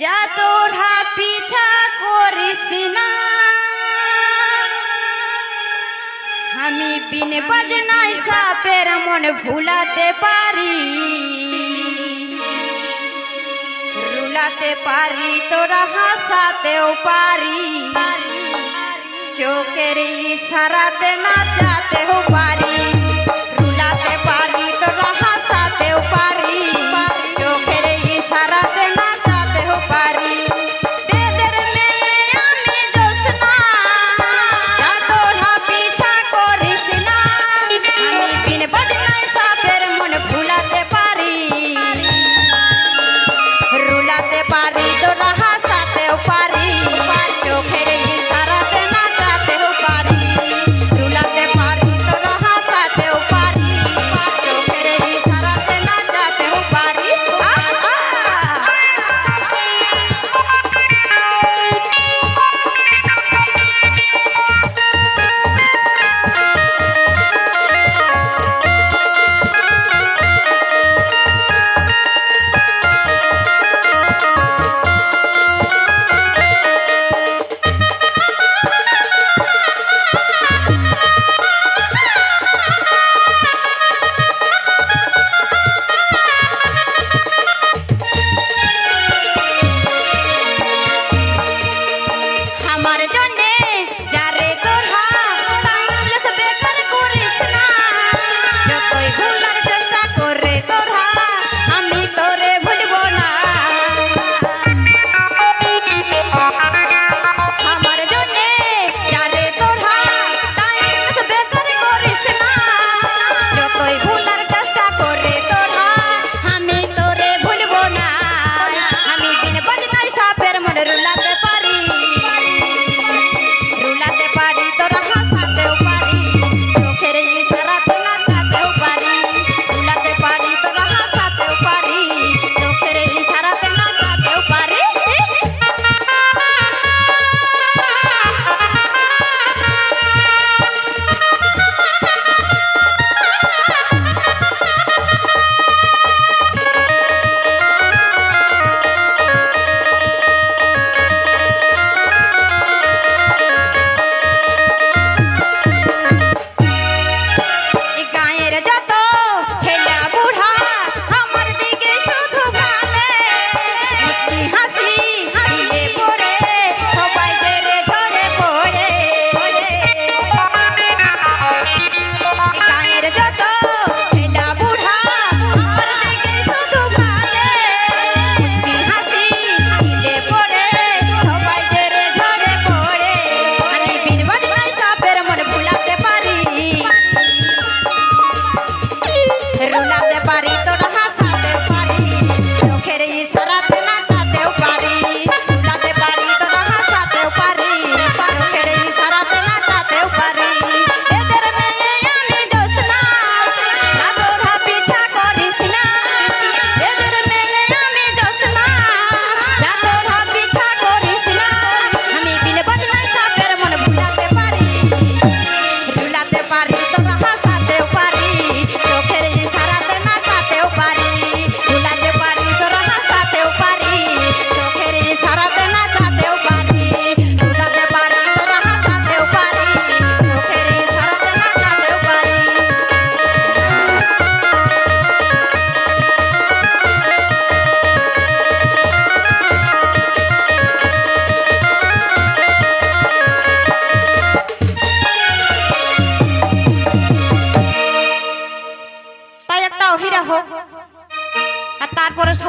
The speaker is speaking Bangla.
যা তোরা পিছা করিস না। আমি সাপের ভুলাতে পারি। রুলাতে পারি, তোরা হাসাতেও পারি। চোখের সারাতে নাচাতেও পারি। আমার জন্যে যারে তোরা তাই প্লেস বেকার করিস না। যতই ভুলার চেষ্টা করে তোরা আমি তোরে ভুলব না। আমার জন্যে যারে তোরা তাই প্লেস বেকার করিস না। যতই ভুলার চেষ্টা করে তোরা আমি তোরে ভুলব না। আমি দিন বাজনায় সাপের মনে রুলাতে Pereira Sara. হোক। আর তারপরে সব